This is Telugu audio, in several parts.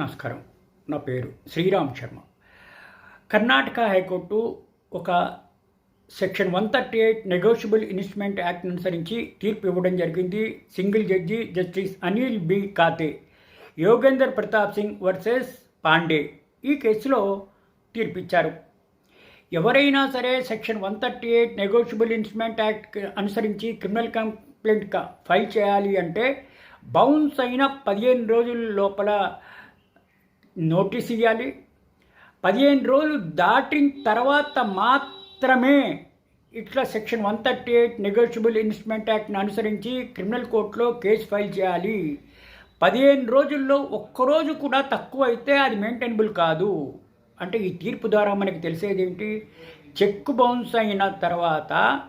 నమస్కారం. నా పేరు శ్రీరామ్ శర్మ. కర్ణాటక హైకోర్టు ఒక section one thirty eight negotiable investment act అనుసరించి తీర్పు ఇవ్వడం జరిగింది. Single judge justice Anil B. Kathe Yogender Pratap Singh versus Pandey ఈ కేసులో తీర్పిచ్చారు ఎవరైనా సరే section one thirty eight negotiable investment act అనుసరించి క్రిమినల్ కంప్లైంట్ ఫైల్ చేయాలి అంటే బౌన్స్ అయిన పదిహేను రోజుల లోపల నోటీస్ ఇవ్వాలి పదిహేను రోజులు దాటిన తర్వాత మాత్రమే ఇట్లా section one thirty eight negotiable investment యాక్ట్ని అనుసరించి క్రిమినల్ కోర్టులో కేసు ఫైల్ చేయాలి. పదిహేను రోజుల్లో ఒక్కరోజు కూడా తక్కువ అయితే అది మెయింటైనబుల్ కాదు. అంటే ఈ తీర్పు ద్వారా మనకి తెలిసేది ఏంటి? చెక్ బౌన్స్ అయిన తర్వాత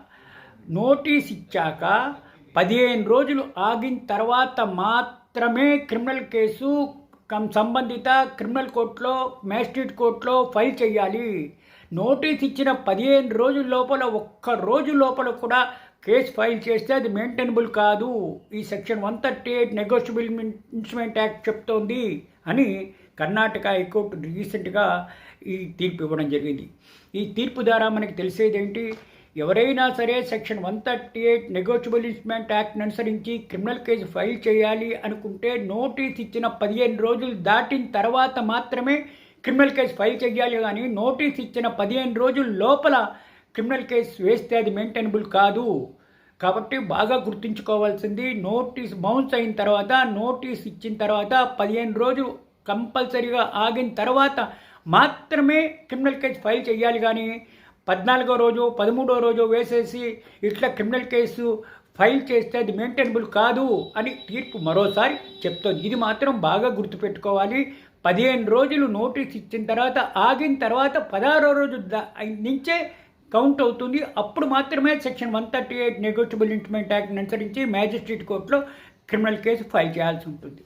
నోటీస్ ఇచ్చాక పదిహేను రోజులు ఆగిన తర్వాత మాత్రమే క్రిమినల్ కేసు సంబంధిత క్రిమినల్ కోర్టులో మ్యాజిస్ట్రేట్ కోర్టులో ఫైల్ చేయాలి. నోటీస్ ఇచ్చిన పదిహేను రోజుల లోపల ఒక్క రోజు లోపల కూడా కేసు ఫైల్ చేస్తే అది మెయింటైనబుల్ కాదు. ఈ section one thirty eight negotiable instrument act చెప్తోంది అని కర్ణాటక హైకోర్టు రీసెంట్గా ఈ తీర్పు ఇవ్వడం జరిగింది. ఈ తీర్పు ద్వారా మనకి తెలిసేది ఏంటి ఎవరైనా సరే section one thirty eight negotiable instrument act అనుసరించి క్రిమినల్ కేసు ఫైల్ చేయాలి అనుకుంటే నోటీస్ ఇచ్చిన పదిహేను రోజులు దాటిన తర్వాత మాత్రమే క్రిమినల్ కేసు ఫైల్ చేయాలి కానీ నోటీస్ ఇచ్చిన పదిహేను రోజుల లోపల క్రిమినల్ కేసు వేస్తే అది మెయింటైనబుల్ కాదు. కాబట్టి బాగా గుర్తుంచుకోవాల్సింది నోటీస్ బౌన్స్ అయిన తర్వాత నోటీస్ ఇచ్చిన తర్వాత పదిహేను రోజులు కంపల్సరీగా ఆగిన తర్వాత మాత్రమే క్రిమినల్ కేసు ఫైల్ చేయాలి కానీ పద్నాలుగో రోజు పదమూడో రోజు వేసేసి ఇట్లా క్రిమినల్ కేసు ఫైల్ చేస్తే అది మెయింటైనబుల్ కాదు అని తీర్పు మరోసారి చెప్తోంది. ఇది మాత్రం బాగా గుర్తుపెట్టుకోవాలి. పదిహేను రోజులు నోటీస్ ఇచ్చిన తర్వాత ఆగిన తర్వాత పదహారో రోజు నుంచే కౌంట్ అవుతుంది. అప్పుడు మాత్రమే section one thirty eight negotiable instrument act అనుసరించి మ్యాజిస్ట్రేట్ కోర్టులో క్రిమినల్ కేసు ఫైల్ చేయాల్సి ఉంటుంది.